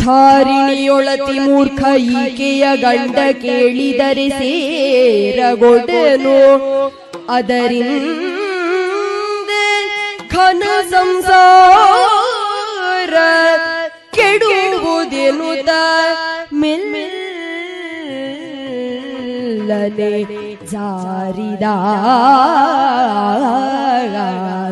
ಧಾರಿಣಿಯೊಳತಿ ಮೂರ್ಖ ಈಕೆಯ ಗಂಡ ಕೇಳಿದರೆ ಸೇರಗೊಡನು. ಅದರಿಂದ ಘನ ಸಂಸಾರ ಕೆಡುವುದೆನುತ ಮೆಲ್ಲನೆ ಜಾರಿದ